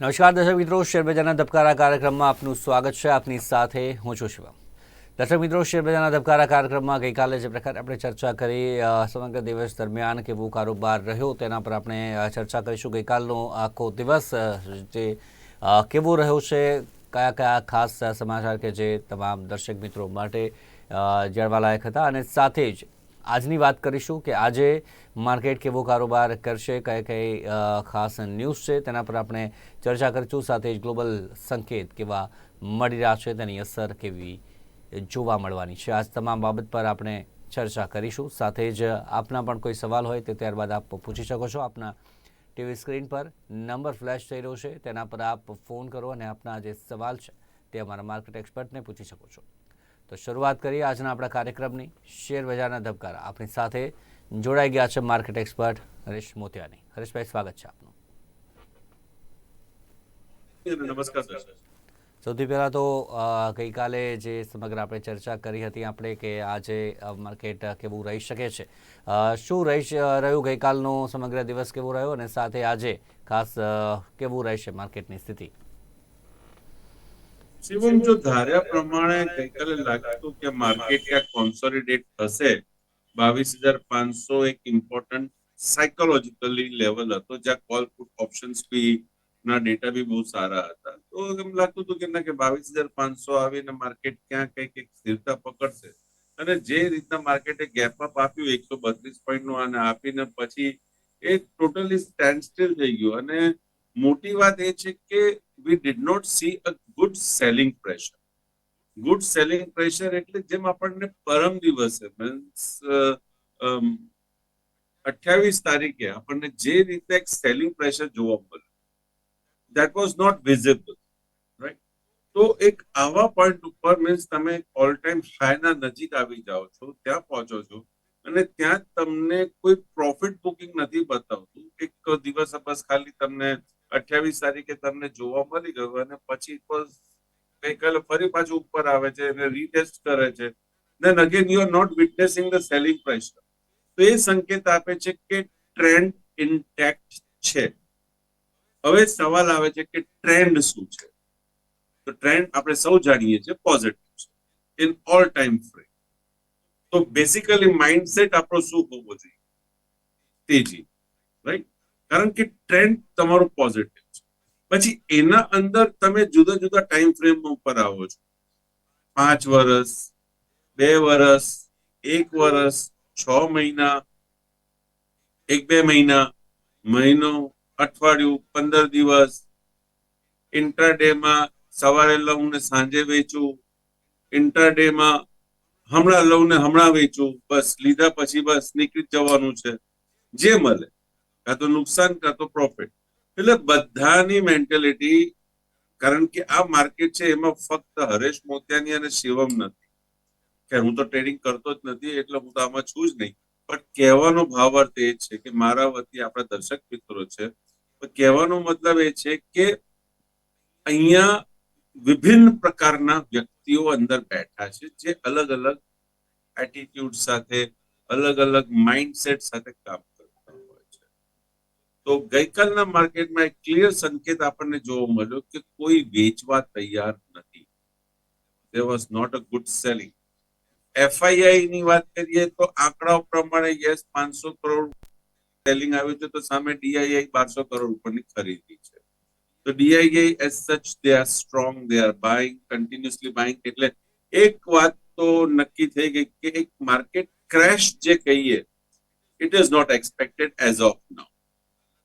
નમસ્કાર દર્શક મિત્રો, શેરબજારના ધબકારા કાર્યક્રમમાં આપનું સ્વાગત છે. આપની સાથે હું છું શિવમ. દર્શક મિત્રો, શેરબજારના ધબકારા કાર્યક્રમમાં ગઈકાલે જે પ્રકારે આપણે ચર્ચા કરી સમગ્ર દિવસ દરમિયાન કેવો કારોબાર રહ્યો તેના પર આપણે ચર્ચા કરીશું. ગઈકાલનો આખો દિવસ જે કેવો રહ્યો છે, કયા કયા ખાસ સમાચાર કે જે તમામ દર્શક મિત્રો માટે જાણવાલાયક હતા. અને સાથે જ આજની વાત કરીશું કે આજે માર્કેટ કેવો કારોબાર કરશે, કઈ કઈ ખાસ ન્યૂઝ છે તેના પર આપણે ચર્ચા કરીશું. સાથે જ ગ્લોબલ સંકેત કેવા મળી રહ્યા છે, તેની અસર કેવી જોવા મળવાની છે. આજ તમામ બાબત પર આપણે ચર્ચા કરીશું. સાથે જ આપના પણ કોઈ સવાલ હોય તે ત્યારબાદ આપ પૂછી શકો છો. આપના ટીવી સ્ક્રીન પર નંબર ફ્લેશ થઈ રહ્યો છે, તેના પર આપ ફોન કરો અને આપના જે સવાલ છે તે અમારા માર્કેટ એક્સપર્ટને પૂછી શકો છો. તો શરૂઆત કરીએ આજના આપણા કાર્યક્રમની. શેર બજારના ધબકારા. આપણી સાથે જોડાઈ ગયા છે માર્કેટ એક્સપર્ટ હરીશ મોતિયાની. હરીશભાઈ સ્વાગત છે આપનું. નમસ્કાર સૌથી પહેલાં તો ગઈકાલે જે સમગ્ર આપણે ચર્ચા કરી હતી આપણે કે આજે માર્કેટ કેવું રહી શકે છે. શું રહી રહ્યું? ગઈકાલનો સમગ્ર દિવસ કેવો રહ્યો? અને સાથે આજે ખાસ કેવું રહેશે માર્કેટની સ્થિતિ? શિવમ જો ધાર્યા પ્રમાણે ગઈકાલે લાગતું કે માર્કેટ ક્યાંક કોન્સોલિડેટ થશે, બાવીસ હજાર પાંચસો એક ઇમ્પોર્ટન્ટ સાયકોલોજીકલી લેવલ હતો, જ્યાં કોલ પુટ ઓપ્શન્સ બી ના ડેટા બી બહુ સારા હતા. તો એમ લાગતું હતું કે ના, કે બાવીસ હજાર પાંચસો આવીને માર્કેટ ક્યાં કંઈક એક સ્થિરતા પકડશે. અને જે રીતના માર્કેટે ગેપ અપ આપ્યું એકસો બત્રીસ પોઈન્ટનું, અને આપીને પછી એ ટોટલી સ્ટેન્ડ સ્ટીલ થઈ ગયું. અને મોટી વાત એ છે કે we did not see a good selling pressure good selling pressure એટલે જેમ આપણને પરમ દિવસે મીન્સ અઠ્યાવીસ તારીખે આપણને જે રીતે એક સેલિંગ પ્રેશર જોવા મળ્યું that was not visible right તો એક આવા પોઈન્ટ ઉપર મીન્સ તમે ઓલ ટાઈમ હાઈના નજીક આવી જાઓ છો, ત્યાં પહોંચો છો, અને ત્યાં તમને કોઈ પ્રોફિટ બુકિંગ નથી બતાવતું, એક દિવસ બસ ખાલી તમને અઠ્યાવીસ તારીખે તમને જોવા મળી ગયું અને પછી ગઈકાલે ફરી પાછું ઉપર આવે છે અને રીટેસ્ટ કરે છે. then again, you are not witnessing the selling pressure તો એ સંકેત આપે છે કે ટ્રેન્ડ ઇન્ટેક્ટ છે. હવે સવાલ આવે છે કે ટ્રેન્ડ શું છે? તો ટ્રેન્ડ આપણે સૌ જાણીએ છીએ positive in all time frame તો બેસિકલી માઇન્ડસેટ આપણો શું હોવો જોઈએ? તેજી. રાઈટ કારણ કે ટ્રેન્ડ તમારો પોઝિટિવ છે. પછી એના અંદર તમે જુદા જુદા ટાઈમ ફ્રેમ ઉપર આવો છો. પાંચ વર્ષ બે વર્ષ એક વર્ષ છ મહિના, એક બે મહિના, મહિનો, અઠવાડિયું, પંદર દિવસ ઇન્ટરડેમાં સવારે લઉં ને સાંજે વેચું ઇન્ટરડેમાં હમણાં લઉં ને હમણાં વેચું, બસ, લીધા પછી બસ નીકળી જવાનું છે. જે મળે. કાં તો નુકસાન, કાં તો પ્રોફિટ એટલે બધાની મેન્ટેલિટી કારણ કે આ માર્કેટ છે, એમાં ફક્ત હરેશ મોતિયાની અને શિવમ નથી. કે હું તો ટ્રેડિંગ કરતો જ નથી, એટલે હું તો આમાં છું જ નહીં. પણ કહેવાનો ભાવાર્થ એ છે કે મારા વતી આપણા દર્શક મિત્રો છે કહેવાનો મતલબ એ છે કે અહીંયા વિભિન્ન પ્રકારના વ્યક્તિઓ અંદર બેઠા છે, જે અલગ અલગ એટીટ્યુડ સાથે અલગ અલગ માઇન્ડસેટ સાથે કામ તો ગઈકાલના માર્કેટમાં એક ક્લિયર સંકેત આપણને જોવા મળ્યો કે કોઈ વેચવા તૈયાર નથી. There was not a good selling FII ની વાત કરીએ તો આંકડાઓ પ્રમાણે યસ, પાંચસો કરોડ સેલિંગ આવ્યું છે, તો સામે ડીઆઈઆઈ બારસો કરોડ ઉપરની ખરીદી છે. તો DII as such they are strong they are buying continuously buying એટલે એક વાત તો નક્કી થઈ ગઈ કે એક માર્કેટ ક્રેશ જે કહીએ it is not expected as of now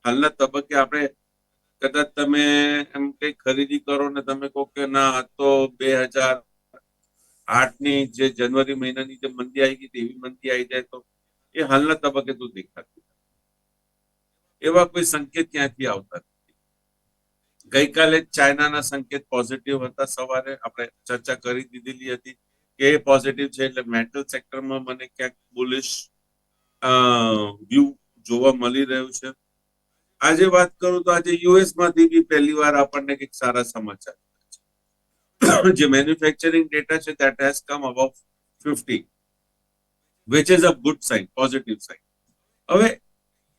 હાલના તબક્કે આપણે કદાચ તમે એમ કઈ ખરીદી કરો ને તમે કહો કે ના તો બે હજાર આઠની જે જનવરી મહિનાની જે મંદી આવી ગઈ એવી મંદી આવી જાય તો એ હાલના તબક્કે તો દેખાતી એવા કોઈ સંકેત ક્યાંથી આવતા નથી? ગઈકાલે ચાઇનાના સંકેત પોઝિટિવ હતા સવારે. આપણે ચર્ચા કરી દીધેલી હતી કે એ પોઝિટિવ છે એટલે મેટલ સેક્ટરમાં મને ક્યાંક બુલિશ વ્યૂ જોવા મળી રહ્યું છે. આજે વાત કરું તો આજે યુએસમાંથી બી પહેલી વાર આપણને કંઈક સારા સમાચાર જે મેન્યુફેક્ચરિંગ ડેટા છે that has come above 50 which is a good sign, positive sign. હવે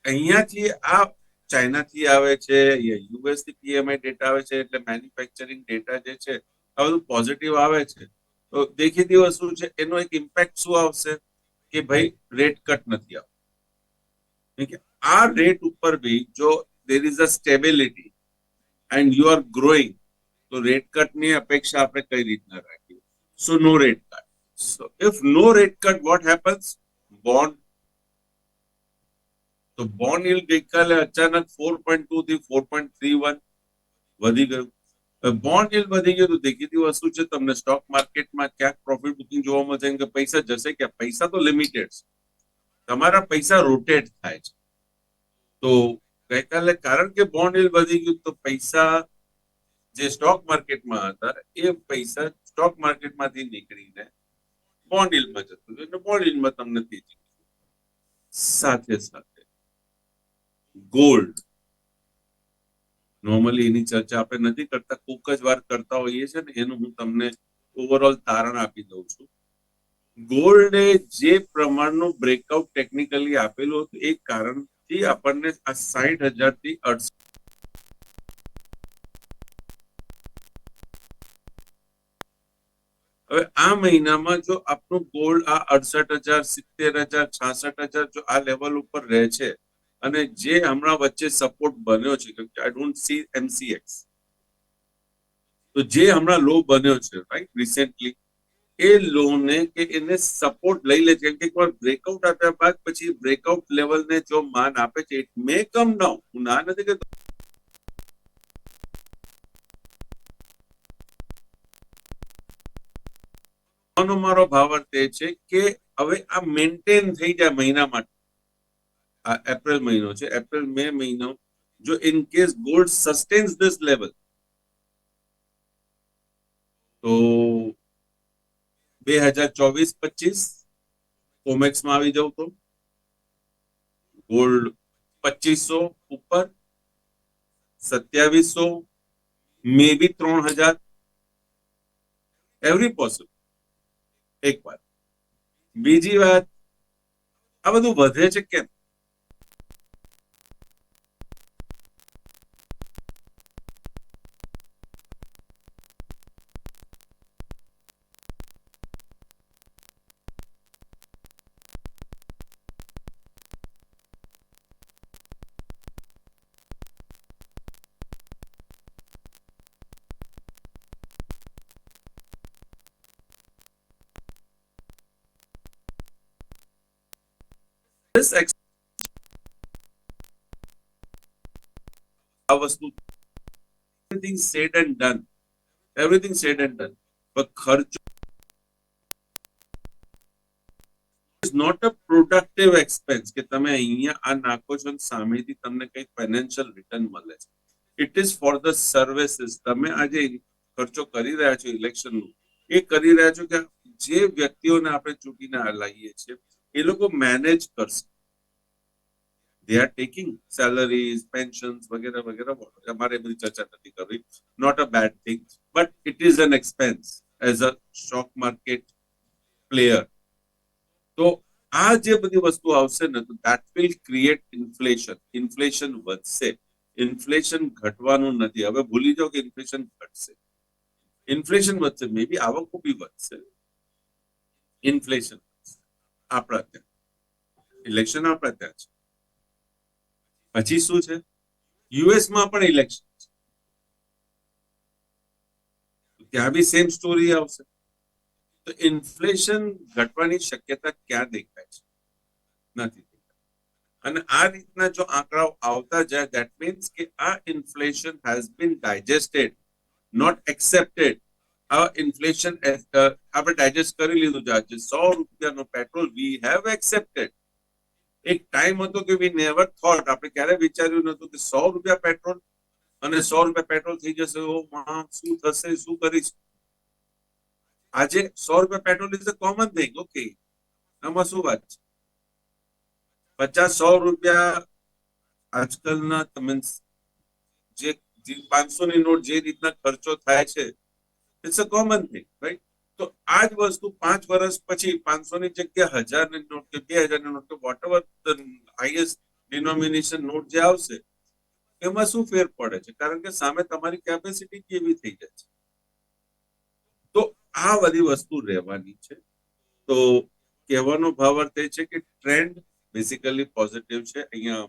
અહીંયાથી આ ચાઇનાથી આવે છે યુએસથી પીએમઆઈ ડેટા આવે છે, એટલે મેન્યુફેક્ચરિંગ ડેટા જે છે, આ બધું પોઝિટિવ આવે છે. તો દેખીતી વસ્તુ છે, એનો એક ઇમ્પેક્ટ શું આવશે? કે ભાઈ રેટ કટ નથી આવતો. ઠીક? આ રેટ ઉપર બી જો there is a stability and you are growing તો રેટ કટની અપેક્ષા આપણે કઈ રીતના રાખીએ so no rate cut so if no rate cut what happens bond તો બોન્ડ yield ગઈકાલે અચાનક ફોર પોઈન્ટ ટુ થી ફોર પોઈન્ટ થ્રી વન વધી ગયું બોન્ડ yield વધી ગયું તો દેખીતી વસ્તુ છે તમને સ્ટોક માર્કેટમાં ક્યાંક પ્રોફિટ બુકિંગ જોવા મળશે કે પૈસા જશે કે પૈસા તો લિમિટેડ છે તમારા પૈસા રોટેટ થાય છે તો ગઈકાલે કારણ કે બોન્ડ yield વધી ગયું તો પૈસા જે સ્ટોક માર્કેટમાં હતા, એ પૈસા સ્ટોક માર્કેટમાંથી નીકળીને બોન્ડ yield જતું રહ્યું. એટલે બોન્ડ yield તમને તેજી સાથે સાથે ગોલ્ડ નોર્મલી એની ચર્ચા આપણે નથી કરતા, કોક જ વાર કરતા હોઈએ છે ને, એનું હું તમને ઓવરઓલ તારણ આપી દઉં છું. ગોલ્ડે જે પ્રમાણનું બ્રેકઆઉટ ટેકનિકલી આપેલું હતું, એ કારણથી આપણને આ સાઈઠ હજારથી અડસઠ હવે આ મહિનામાં જો આપનું ગોલ્ડ આ અડસઠ હજાર, સિત્તેર હજાર, છાસઠ હજાર જો આ લેવલ ઉપર રહે છે, અને જે હમણાં વચ્ચે સપોર્ટ બન્યો છે આઈ ડોન્ટ સી એમસીએક્સ તો જે હમણાં લો બન્યો છે રાઈટ રિસેન્ટલી એ લોને કે એને સપોર્ટ લઈ લે છે. કે એકવાર બ્રેકઆઉટ આપ્યા બાદ પછી બ્રેકઆઉટ લેવલ ને જો માન આપે છે ઇટ મે કમ ડાઉન હું ના નથી કહેતો. આનો મારો ભાવાર્થ એ છે કે હવે આ મેન્ટેન થઈ જાય મહિના માટે. આ એપ્રિલ મહિનો છે. એપ્રિલ મે મહિનો, જો in case gold sustains this level તો બે હજાર ચોવીસ પચીસ કોમેક્સમાં આવી જાવ તો ગોલ્ડ પચીસો ઉપર સત્યાવીસો મે બી ત્રણ હજાર એવરી પોસિબલ એક વાત બીજી વાત આ બધું વધે છે કેમ this ex- આ વસ્તુ everything said and done everything said and done પણ ખર્ચો is not a productive expense કે તમે અહીંયા આ નાખો છો અને સામેથી તમને કંઈક ફાઇનાન્શિયલ રિટર્ન મળે છે. It is for the services તમે આજે ખર્ચો કરી રહ્યા છો ઇલેક્શનનું એ કરી રહ્યા છો કે જે વ્યક્તિઓને આપણે ચૂંટીને લાવીએ છીએ, એ લોકો મેનેજ કરશે. They are taking salaries, pensions, વગેરે વગેરે. અમારે બધી ચર્ચા નથી કરવી not a bad thing but it is an expense as a stock market player તો આ જે બધી વસ્તુ આવશે ને તો that will create inflation inflation વધશે ઇન્ફ્લેશન ઘટવાનું નથી હવે ભૂલી જાઓ કે ઇન્ફ્લેશન ઘટશે ઇન્ફ્લેશન વધશે મે બી આવકો બી વધશે ઇન્ફ્લેશન આપણા ત્યાં ઇલેક્શન આપણા ત્યાં છે પછી શું છે? યુએસમાં પણ ઇલેક્શન ત્યાં બી સેમ સ્ટોરી આવશે. તો ઇન્ફ્લેશન ઘટવાની શક્યતા ક્યાં દેખાય છે? નથી અને આ રીતના જો આંકડાઓ આવતા જાય દેટ મીન્સ કે આ inflation has been digested not accepted આ ઇન્ફ્લેશન આપણે ડાયજેસ્ટ કરી લીધું છે. આજે સો રૂપિયાનો પેટ્રોલ વી હેવ એક્સેપ્ટેડ એક ટાઈમ હતો કે વી નેવર થોટ આપણે ક્યારે વિચાર્યું નતું કે સો રૂપિયા પેટ્રોલ અને સો રૂપિયા પેટ્રોલ થઈ જશે. શું થશે, શું કરીશ? આજે સો રૂપિયા petrol is a common thing okay આમાં શું વાત છે? પચાસ, સો રૂપિયા આજકાલના તમે જે પાંચસો ની નોટ જે રીતના ખર્ચો થાય છે it's a common thing right તો આ જ વસ્તુ પાંચ વર્ષ પછી પાંચસો ની જગ્યા હજારની નોટ કે બે હજારની નોટ કે whatever highest denomination note જે આવશે, એમાં શું ફેર પડે છે? કારણ કે સામે તમારી કેપેસિટી કેવી થઈ જાય છે? તો આ બધી વસ્તુ રહેવાની છે. તો કહેવાનો ભાવ અર્થ એ છે કે ટ્રેન્ડ બેઝિકલી પોઝિટિવ છે. અહીંયા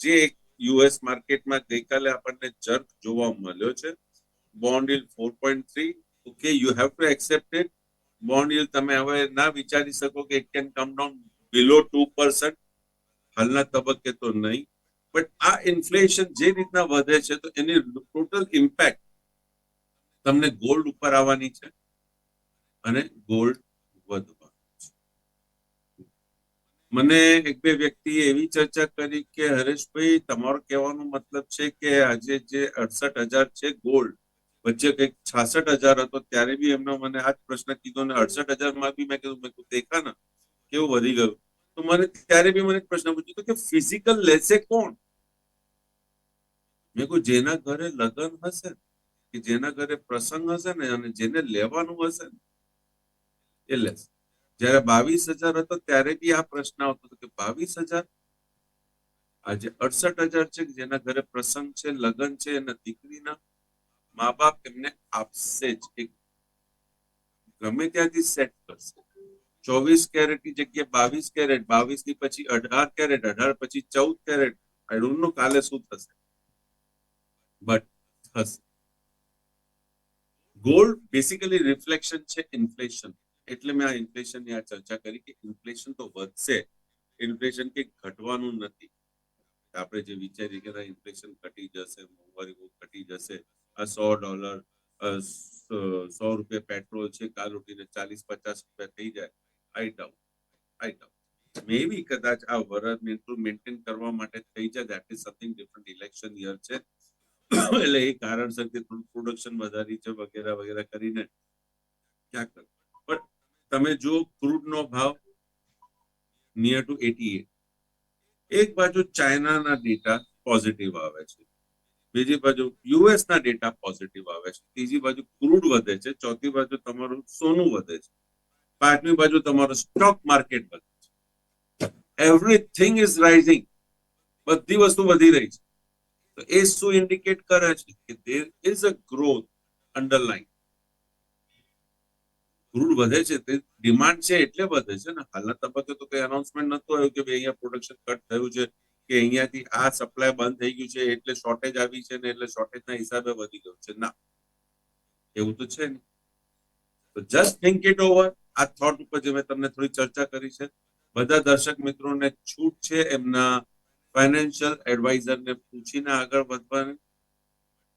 જે એક યુએસ માર્કેટમાં ગઈકાલે આપણને જર્ક જોવા મળ્યો છે. Bond yield four point three okay you have to accept it bond yield તમે હવે ના વિચારી શકો કે can come down below two percent હાલના તબક્કે તો નહીં. બટ આ ઇન્ફ્લેશન જે રીતના વધે છે, તો એની ટોટલ ઇમ્પેક્ટ તમને ગોલ્ડ ઉપર આવવાની છે અને ગોલ્ડ વધવાનું મને એક બે વ્યક્તિએ એવી ચર્ચા કરી કે, હરેશભાઈ, તમારો કહેવાનો મતલબ છે કે આજે જે અડસઠ હજાર છે ગોલ્ડ વચ્ચે કંઈક છાસઠ હજાર હતો, ત્યારે બી એમનો મને આ જ પ્રશ્ન કીધો ને અડસઠ હજારમાં બી મેં કીધું, મેં દેખા ને, કેવું વધી ગયું? તો મને ત્યારે બી મને પ્રશ્ન પૂછ્યો કે, ફિઝિકલ લેશે કોણ? મેં કહ્યું જેના ઘરે લગ્ન હશે કે જેના ઘરે પ્રસંગ હશે ને, અને જેને લેવાનું હશે ને, એ લેશે. જયારે બાવીસ હજાર હતો, ત્યારે બી આ પ્રશ્ન આવતો હતો કે, બાવીસ હજાર? આજે અડસઠ હજાર છે કે જેના ઘરે પ્રસંગ છે, લગ્ન છે, એના દીકરીના મા બાપ એમને આપશે જ એક ગમે ત્યાંથી સેટ કરશે ચોવીસ કેરેટની જગ્યાએ બાવીસ કેરેટ બાવીસની પછી અઢાર કેરેટ અઢાર પછી ચૌદ કેરેટ આઈ ડોન્ટ નો કાલે શું થશે બટ થશે ગોલ્ડ બેસિકલી રિફ્લેક્શન છે ઇન્ફ્લેશન એટલે મેં આ ઇન્ફ્લેશનની આ ચર્ચા કરી કે ઇન્ફ્લેશન તો વધશે ઇન્ફ્લેશન કે ઘટવાનું નથી આપણે જે વિચારીએ કે ઇન્ફ્લેશન ઘટી જશે મોંઘવારી બહુ ઘટી જશે આ સો ડોલર સો રૂપિયા પેટ્રોલ છે, કાલ ઉઠીને ચાલીસ, પચાસ રૂપિયા થઈ જાય. આઈ ડાઉટ આઈ ડાઉટ મે કદાચ આ વરસ મેન્ટેન કરવા માટે થઈ જાય that is something different election year છે. એટલે એ કારણસર કે પ્રોડક્શન વધારી છે, વગેરે વગેરે કરીને. ક્યાંક બટ તમે જો ક્રૂડ નો ભાવ નિયર ટુ એટી એક બાજુ ચાઇનાના ડેટા પોઝિટિવ આવે છે. બીજી બાજુ યુએસ ના ડેટા પોઝિટિવ આવે છે. ત્રીજી બાજુ ક્રૂડ વધે છે. ચોથી બાજુ તમારું સોનું વધે છે. પાંચમી બાજુ તમારું સ્ટોક માર્કેટ વધે છે. એવરીથિંગ ઇઝ રાઇઝિંગ બધી વસ્તુ વધી રહી છે. તો એ શું ઇન્ડિકેટ કરે છે? કે there is a growth underline crude વધે છે તે ડિમાન્ડ છે એટલે વધે છે ને? હાલના તબક્કે તો કઈ અનાઉન્સમેન્ટ નતું આવ્યું કે ભાઈ અહીંયા પ્રોડક્શન કટ થયું છે. કે અહીંયાથી આ સપ્લાય બંધ થઈ ગયું છે, એટલે શોર્ટેજ આવી છે ને એટલે શોર્ટેજના હિસાબે વધી ગયું છે. ના. એવું તો છે નહીં તો જસ્ટ થિંક ઇટ ઓવર આ થોટ ઉપર જે મેં તમને થોડી ચર્ચા કરી છે, બધા દર્શક મિત્રોને છૂટ છે એમના ફાઇનાન્શિયલ એડવાઇઝરને પૂછીને આગળ વધવાની.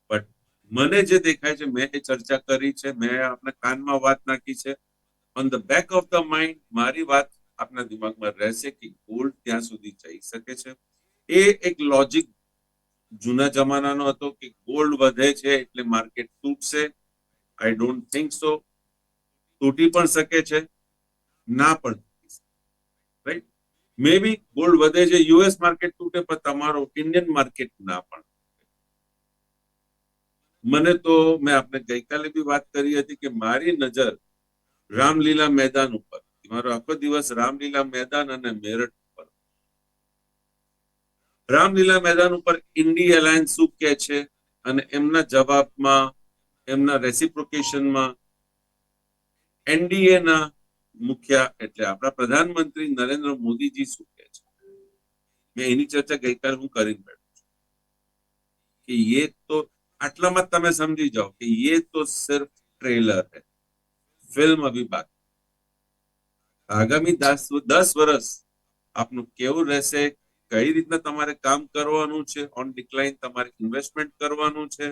બટ મને જે દેખાય છે, મેં એ ચર્ચા કરી છે, મેં આપને કાનમાં વાત નાખી છે. On the back of the mind મારી વાત આપના દિમાગમાં રહેશે કે ગોલ્ડ ત્યાં સુધી જઈ શકે છે. એ એક લોજિક જૂના જમાનાનો હતો કે ગોલ્ડ વધે છે એટલે માર્કેટ તૂટશે. આઈ ડોન્ટ થિંક સો તૂટી પણ શકે છે, ના પણ રાઈટ મે બી ગોલ્ડ વધે છે યુએસ માર્કેટ તૂટે, પણ તમારો ઇન્ડિયન માર્કેટ ના પણ મને તો, મેં આપને ગઈકાલે બી વાત કરી હતી કે મારી નજર રામલીલા મેદાન ઉપર. મારો આખો દિવસ રામલીલા મેદાન અને મેરઠ રામલીલા મેદાન ઉપર ઇન્ડી એલાયન્સ શું કહે છે? અને એમના જવાબમાં, એમના રેસિપ્રોકેશનમાં એનડીએ ના એટલે આપણા પ્રધાનમંત્રી નરેન્દ્ર મોદીજી શું કહે છે? મેં એની ચર્ચા ગઈકાલ હું કરી બેઠું છું. કે યે તો આટલામાં તમે સમજી જાઓ કે યે તો સિર્ફ ટ્રેલર હે. ફિલ્મ અભી બાકી આગામી દસ દસ વર્ષ આપનું કેવું રહેશે? કઈ રીતના તમારે કામ કરવાનું છે? ઓન ડિક્લાઇન તમારે ઇન્વેસ્ટમેન્ટ કરવાનું છે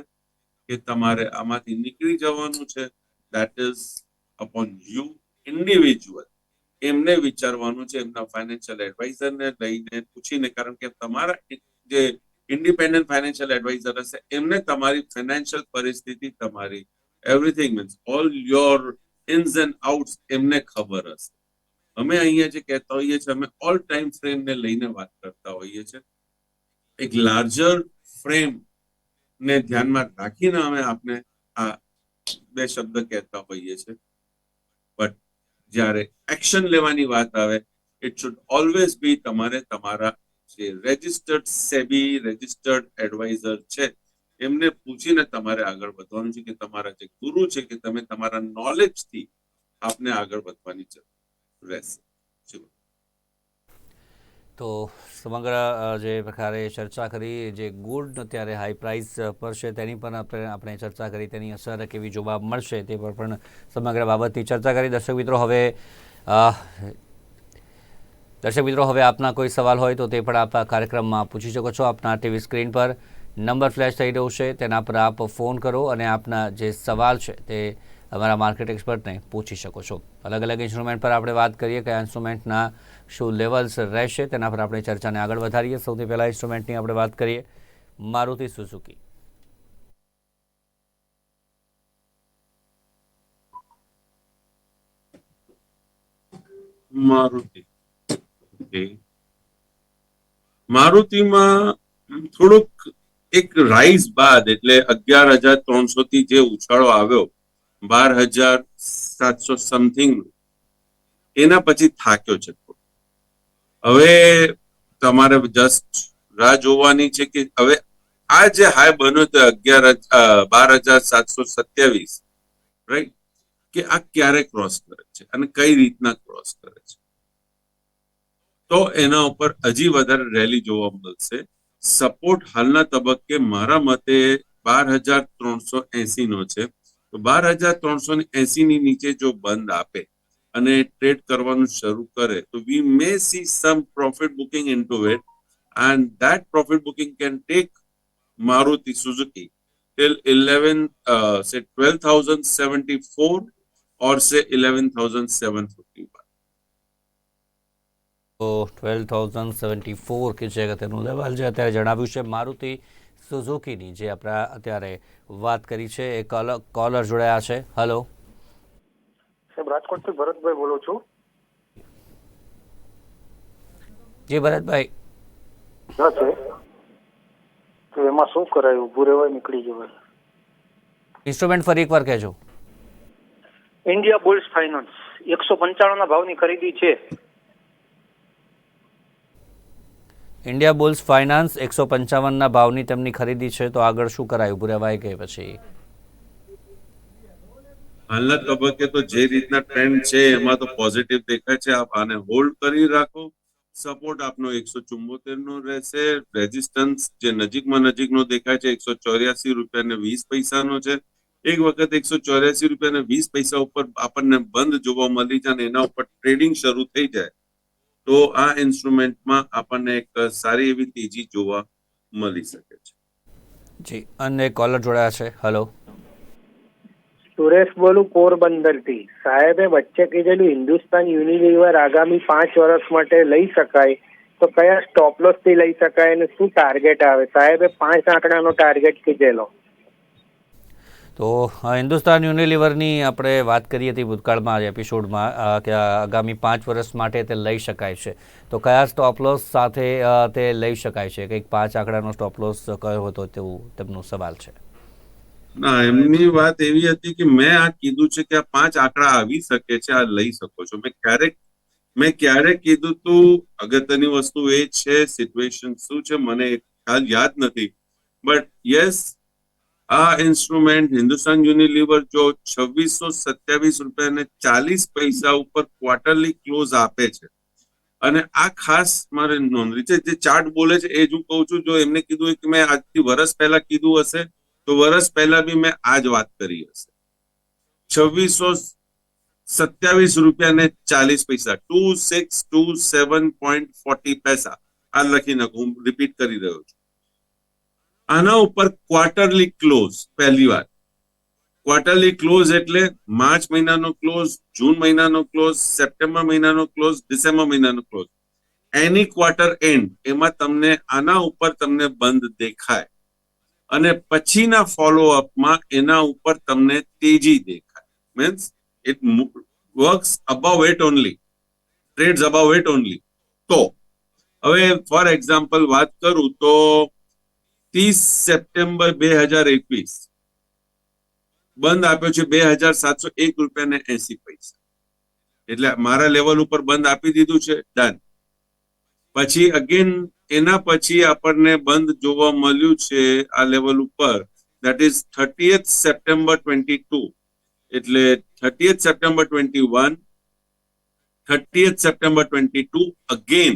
કે તમારે આમાંથી નીકળી જવાનું છે? That is upon you individual એમને વિચારવાનું છે, એમના ફાઇનાન્શિયલ એડવાઇઝરને લઈને પૂછીને, કારણ કે તમારા જે ઇન્ડિપેન્ડન્ટ ફાઇનાન્શિયલ એડવાઇઝર હશે, એમને તમારી ફાઇનાન્શિયલ પરિસ્થિતિ, તમારી everything means all your ins and outs એમને ખબર હશે. અમે અહીંયા જે કહેતા હોઈએ છીએ, અમે ઓલ ટાઈમ ફ્રેમને લઈને વાત કરતા હોઈએ છીએ. એક લાર્જર ફ્રેમ ને ધ્યાનમાં રાખીને અમે આપને આ બે શબ્દ કહેતા હોઈએ છીએ. બટ જ્યારે એક્શન લેવાની વાત આવે ઇટ શુડ ઓલવેઝ બી તમારે તમારા જે રજિસ્ટર્ડ સેબી રજિસ્ટર્ડ એડવાઇઝર છે, એમને પૂછીને તમારે આગળ વધવાનું છે કે તમારા જે ગુરુ છે કે તમે તમારા નોલેજથી આપને આગળ વધવાની જરૂર રહેશે તો સમગ્ર જે પ્રકારે ચર્ચા કરી, જે ગોલ્ડ અત્યારે હાઈ પ્રાઇસ પર છે, તેની પણ આપણે આપણે ચર્ચા કરી, તેની અસર કેવી જોવા મળશે, તે પર પણ સમગ્ર બાબતની ચર્ચા કરી. દર્શક મિત્રો, હવે દર્શક મિત્રો, હવે આપના કોઈ સવાલ હોય તો તે પણ આપ કાર્યક્રમમાં પૂછી શકો છો. આપના ટીવી સ્ક્રીન પર નંબર ફ્લેશ થઈ રહ્યો છે. તેના પર આપ ફોન કરો અને આપના જે સવાલ છે તે અમારા માર્કેટ એક્સપર્ટને પૂછી શકો છો. અલગ અલગ ઇન્સ્ટ્રુમેન્ટ પર આપણે વાત કરીએ કયા ઇન્સ્ટ્રુમેન્ટના શું લેવલ્સ રહેશે તેના પર આપણે ચર્ચાને આગળ વધારીએ. સૌથી પહેલાં ઇન્સ્ટ્રુમેન્ટની આપણે વાત કરીએ. મારુતિ સુઝુકી મારુતિ. મારુતિમાં થોડુંક એક રાઈઝ બાદ એટલે અગિયાર હજાર ત્રણસો થી જે ઉછાળો આવ્યો બાર હજાર સાતસો સમથિંગ એના પછી થાક્યો છે હવે તમારે જસ્ટ રાહ જોવાની છે કે હવે આ જે હાઈ બન્યો તો અગિયાર બાર હજાર સાતસો સત્યાવીસ રાઈટ કે આ ક્યારે ક્રોસ કરે છે અને કઈ રીતના ક્રોસ કરે છે. તો એના ઉપર હજી વધારે રેલી જોવા મળશે. સપોર્ટ હાલના તબક્કે મારા મતે બાર હજાર ત્રણસો એસી નો છે. તો બાર હજાર ત્રણસો ની નીચે જો બંધ આપે અને ટ્રેડ કરવાનું શરૂ કરે તો we may see some profit booking into it and that profit booking can take Maruti Suzuki till 11 uh, say 12074 or say 11751 તો ટ્વેલ્વ થાઉઝન્ડ સેવન્ટી ફોર કે જે તેનું લેવલ છે અત્યારે જણાવ્યું છે મારુતિ સુઝુકીની જે આપણે અત્યારે વાત કરી છે એક અલગ કોલર જોડાયા છે. હલો સાહેબ રાજકોટથી ભરતભાઈ બોલો છું. જી ભરતભાઈ. હા છે. તો એમાં શું કરાયું? ઊભું રહેવાય નીકળી જવાય. ઇન્સ્ટ્રુમેન્ટ ફરી એકવાર કહેજો. ઇન્ડિયા બુલ્સ ફાઇનાન્સ એકસો પંચાણું ના ભાવની ખરીદી છે. ઇન્ડિયા બુલ્સ ફાઇનાન્સ એકસો પંચાવનના ભાવની તેમની ખરીદી છે, તો આગળ શું કરાયું? ઉભું રહેવાય કે પછી? હાલના તબક્કે તો જે રીતના ટ્રેન્ડ છે, એમાં તો પોઝિટિવ દેખાય છે. આપ આને હોલ્ડ કરી રાખો. સપોર્ટ આપનો એકસો ચુમ્બોતેર નો રહેશે. રેઝિસ્ટન્સ જે નજીકમાં નજીકનો દેખાય છે, એકસો ચોર્યાસી રૂપિયા ને વીસ પૈસાનો છે. એક વખત એકસો ચોર્યાસી રૂપિયા ને વીસ પૈસા ઉપર આપણને બંધ જોવા મળી જાય અને એના ઉપર ટ્રેડિંગ શરૂ થઈ જાય. તો આ ઇન્સ્ટ્રુમેન્ટમાં આપણને એક સારી એવી તેજી જોવા મળી શકે છે. જી અને કોલર જોડાયા છે. હેલો સુરેશ બોલું પોરબંદરથી. સાહેબે વચ્ચે કીધેલું હિન્દુસ્તાન યુનિલિવર આગામી પાંચ વર્ષ માટે લઈ શકાય. તો કયા સ્ટોપથી લઈ શકાય અને શું ટાર્ગેટ આવે? સાહેબે પાંચ આંકડાનો ટાર્ગેટ કીધેલો. તો હિન્દુસ્તાન યુનિલિવરની આપણે વાત કરી હતી ભૂતકાળમાં એપિસોડમાં કે આગામી પાંચ વર્ષ માટે તે લઈ શકાય છે. તો કયા સ્ટોપ લોસ સાથે તે લઈ શકાય છે? કંઈક પાંચ આંકડાનો સ્ટોપ લોસ કયો હતો તેવું તેમનો સવાલ છે. ના, એમની વાત એવી હતી કે મેં આ કીધું છે કે આ પાંચ આંકડા આવી શકે છે, આ લઈ શકો છો. મેં ક્યારેક મેં ક્યારેક કીધું તું અગત્યની વસ્તુ એ છે સિચ્યુએશન શું છે, મને ખ્યાલ યાદ નથી. બટ યસ આ ઇન્સ્ટ્રુમેન્ટ હિન્દુસ્તાન યુનિલિવર જો છવ્વીસો સત્યાવીસ રૂપિયા ને ચાલીસ પૈસા ઉપર ક્વાર્ટરલી ક્લોઝ આપે છે. અને આ ખાસ મારે નોંધવી છે, જે ચાર્ટ બોલે છે, એ જ હું કહું છું, જો એમને કીધું કે મેં આજથી વર્ષ પહેલા કીધું હશે, તો વર્ષ પહેલા બી મેં આ જ વાત કરી હશે. છવ્વીસો સત્યાવીસ રૂપિયા ને ચાલીસ પૈસા two six two seven point forty પૈસા, આ લખી નાખું હું રિપીટ કરી રહ્યો છું. આના ઉપર ક્વાર્ટરલી ક્લોઝ પહેલી વાર ક્વાર્ટરલી ક્લોઝ એટલે માર્ચ મહિનાનો ક્લોઝ જૂન મહિનાનો ક્લોઝ સપ્ટેમ્બર મહિનાનો ક્લોઝ ડિસેમ્બર મહિનાનો ક્લોઝ એની ક્વાર્ટર એન્ડ એમાં તમને આના ઉપર તમને બંધ દેખાય. અને પછીના ફોલો અપમાં એના ઉપર તમને તેજી દેખાય. Means it works above it only trades above it only તો, હવે ફોર એક્ઝામ્પલ વાત કરું તો ત્રીસ સપ્ટેમ્બર બે હજાર એકવીસ. બંધ આપ્યો છે બે હજાર સાતસો એક રૂપિયા ને એસી પૈસા. એટલે મારા લેવલ ઉપર બંધ આપી દીધું છે ડન પછી અગેન એના પછી આપણને બંધ જોવા મળ્યું છે આ લેવલ ઉપર. That is thirtieth September twenty two એટલે thirtieth September twenty one thirtieth September twenty two again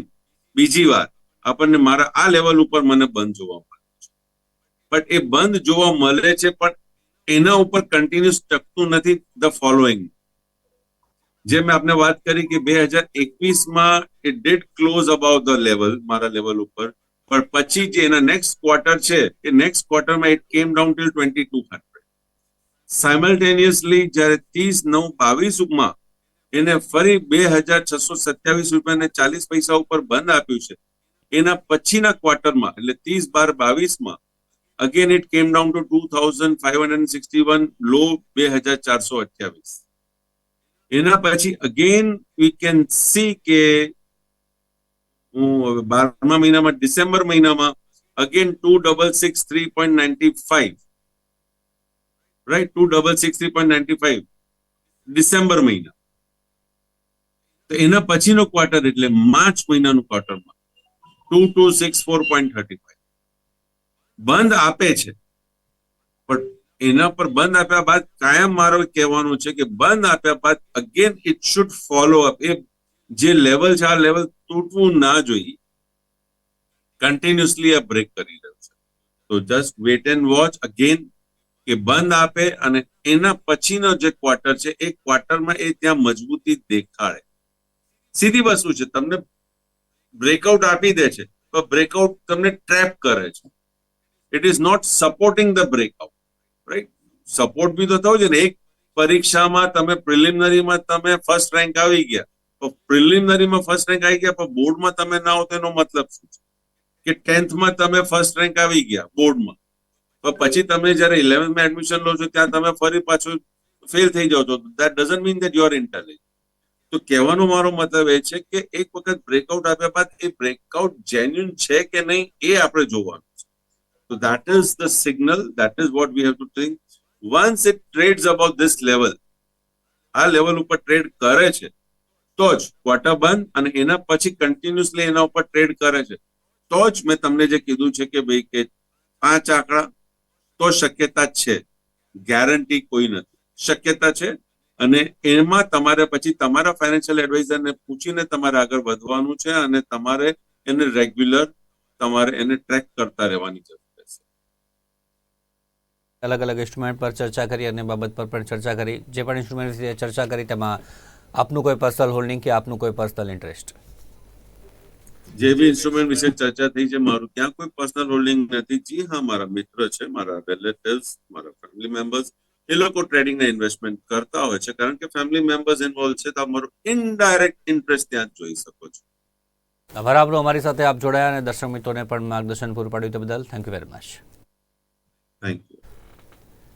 બીજી વાર. આપણને મારા આ લેવલ ઉપર મને બંધ જોવા મળે બટ એ બંધ જોવા મળે છે, પણ એના ઉપર કન્ટિન્યુઅસ ટકતું નથી ધ ફોલોઈંગ જે મેં આપને વાત કરી કે બે હજાર એકવીસમાં it did close about the level મારા લેવલ ઉપર. પણ પછી જે એના નેક્સ્ટ ક્વાર્ટર છે, એ નેક્સ્ટ ક્વાર્ટરમાં it came down till twenty two hundred simultaneously જ્યારે ત્રીસ નવ બાવીસમાં એને ફરી બે હજાર છસો સત્યાવીસ રૂપિયા ચાલીસ પૈસા ઉપર બંધ આપ્યું છે. એના પછીના ક્વાર્ટરમાં એટલે ત્રીસ બાર બાવીસમાં again it came down to thousand five hundred sixty one low બે હજાર ચારસો અઠ્યાવીસ એના પછી અગેન વી કેન સી કે, હું બારમા મહિનામાં, ડિસેમ્બર મહિનામાં again two double six three point ninety five right two double six three point ninety five December મહિના. તો એના પછીનો ક્વાર્ટર એટલે માર્ચ મહિનાનું ક્વાર્ટરમાં two two six four point thirty five બંધ આપે છે. પણ એના પર બંધ આપ્યા બાદ કાયમ મારો કહેવાનું છે કે બંધ આપ્યા બાદ again it should follow up એ જે લેવલ છે, આ લેવલ તૂટવું ના જોઈએ. કન્ટિન્યુઅસલી આ બ્રેક કરી રહ્યું છે. તો just wait and watch again કે બંધ આપે અને એના પછીનો જે ક્વાર્ટર છે, એ ક્વાર્ટરમાં એ ત્યાં મજબૂતી દેખાડે. સીધી વસ્તુ છે, તમને બ્રેકઆઉટ આપી દે છે, તો બ્રેકઆઉટ તમને ટ્રેપ કરે છે. It is not supporting the breakout right support બી તો થવું છે ને. એક પરીક્ષામાં તમે પ્રિલિમિનરીમાં તમે ફર્સ્ટ રેન્ક આવી ગયા. તો પ્રિલિમિનરીમાં ફર્સ્ટ રેન્ક આવી ગયા, પણ બોર્ડમાં તમે ના હો તેનો મતલબ શું છે? કે ટેન્થમાં તમે ફર્સ્ટ રેન્ક આવી ગયા બોર્ડમાં. પણ પછી તમે જ્યારે ઇલેવન્થમાં એડમિશન લો છો, ત્યાં તમે ફરી પાછું ફેલ થઈ જાઓ છો. That doesn't mean that you are intelligent તો કહેવાનો મારો મતલબ એ છે કે એક વખત બ્રેકઆઉટ આપ્યા બાદ એ બ્રેકઆઉટ જેન્યુન છે કે નહીં એ આપણે જોવાનું. તો that is the signal, that is what we have to think. Once it trades above this level, આ લેવલ ઉપર ટ્રેડ કરે છે, તો જ ક્વાર્ટર બંધ અને એના પછી કન્ટિન્યુઅસલી એના ઉપર ટ્રેડ કરે છે. તો જ મેં તમને જે કીધું છે કે ભાઈ કે પાંચ આંકડા તો શક્યતા છે ગેરંટી કોઈ નથી. શક્યતા છે અને એમાં તમારે પછી તમારા ફાઇનાન્શિયલ એડવાઇઝરને પૂછીને તમારે આગળ વધવાનું છે અને તમારે એને રેગ્યુલર તમારે એને ટ્રેક કરતા રહેવાની જરૂર અલગ અલગ ઇન્સ્ટ્રુમેન્ટ પર ચર્ચા કરી અને બાબત પર પણ ચર્ચા કરી. જે પણ ઇન્સ્ટ્રુમેન્ટ વિશે ચર્ચા કરી તેમાં આપનું કોઈ પર્સનલ હોલ્ડિંગ કે આપનું કોઈ પર્સનલ ઇન્ટરેસ્ટ જે બી ઇન્સ્ટ્રુમેન્ટ વિશે ચર્ચા થઈ છે મારું ત્યાં કોઈ પર્સનલ હોલ્ડિંગ નથી. જી હા મારા મિત્ર છે મારા રિલેટિવ્સ મારા ફેમિલી મેમ્બર્સ એ લોકો ટ્રેડિંગના ઇન્વેસ્ટમેન્ટ કરતા હોય છે. કારણ કે ફેમિલી મેમ્બર્સ ઇન્વોલ્વ છે તો અમારો ઇનડાયરેક્ટ ઇન્ટરેસ્ટ ત્યાં જોઈ શકો છો. આભાર આપનો. અમારી સાથે આપ જોડાયા અને દર્શક મિત્રોને પણ માર્ગદર્શન પૂરું પાડ્યું તે બદલ thank you very much thank you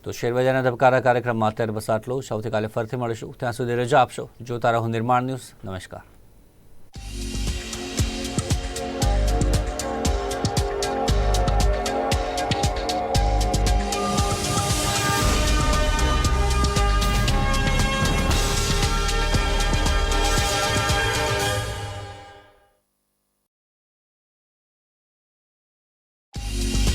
તો શેરબજારના ધબકારા કાર્યક્રમમાં અત્યારે બસ આટલું સૌથી કાલે ફરીથી મળીશું. ત્યાં સુધી રજા આપશો. જોતા રહો નિર્માણ ન્યૂઝ. નમસ્કાર.